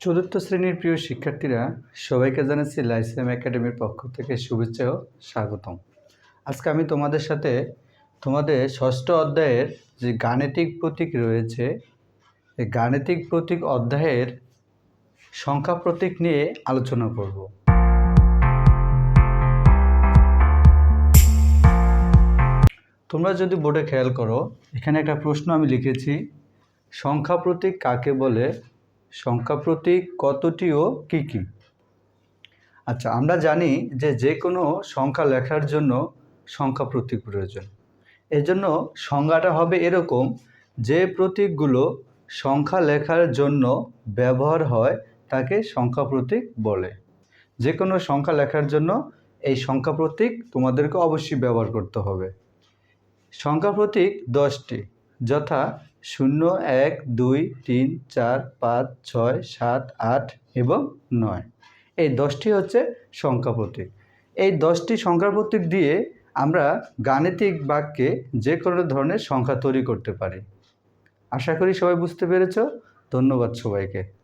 চতুর্থ শ্রেণির প্রিয় শিক্ষার্থীরা, সবাইকে জানাচ্ছি লাইসেম একাডেমির পক্ষ থেকে শুভেচ্ছা ও স্বাগতম। আজকে আমি তোমাদের সাথে তোমাদের ষষ্ঠ অধ্যায়ের যে গাণিতিক প্রতীক রয়েছে, এই গাণিতিক প্রতীক অধ্যায়ের সংখ্যা প্রতীক নিয়ে আলোচনা করব। তোমরা যদি বোর্ডে খেয়াল করো, এখানে একটা প্রশ্ন আমি লিখেছি, সংখ্যা প্রতীক কাকে বলে? সংখ্যা প্রতীক কতটি ও কী কী? আচ্ছা আমরা জানি যে যে কোনো সংখ্যা লেখার জন্য সংখ্যা প্রতীক প্রয়োজন। এর জন্য সংজ্ঞাটা হবে এরকম, যে প্রতীকগুলো সংখ্যা লেখার জন্য ব্যবহার হয়, তাকে সংখ্যা প্রতীক বলে। যে কোনো সংখ্যা লেখার জন্য এই সংখ্যা প্রতীক তোমাদেরকে অবশ্যই ব্যবহার করতে হবে। সংখ্যা প্রতীক দশটি, যথা শূন্য এক দুই তিন চার পাঁচ ছয় সাত আট এবং নয়। এই দশটি হচ্ছে সংখ্যা প্রতীক। এই দশটি সংখ্যা প্রতীক দিয়ে আমরা গাণিতিক বাক্যে যে কোনো ধরনের সংখ্যা তৈরি করতে পারি। আশা করি সবাই বুঝতে পেরেছ। ধন্যবাদ সবাইকে।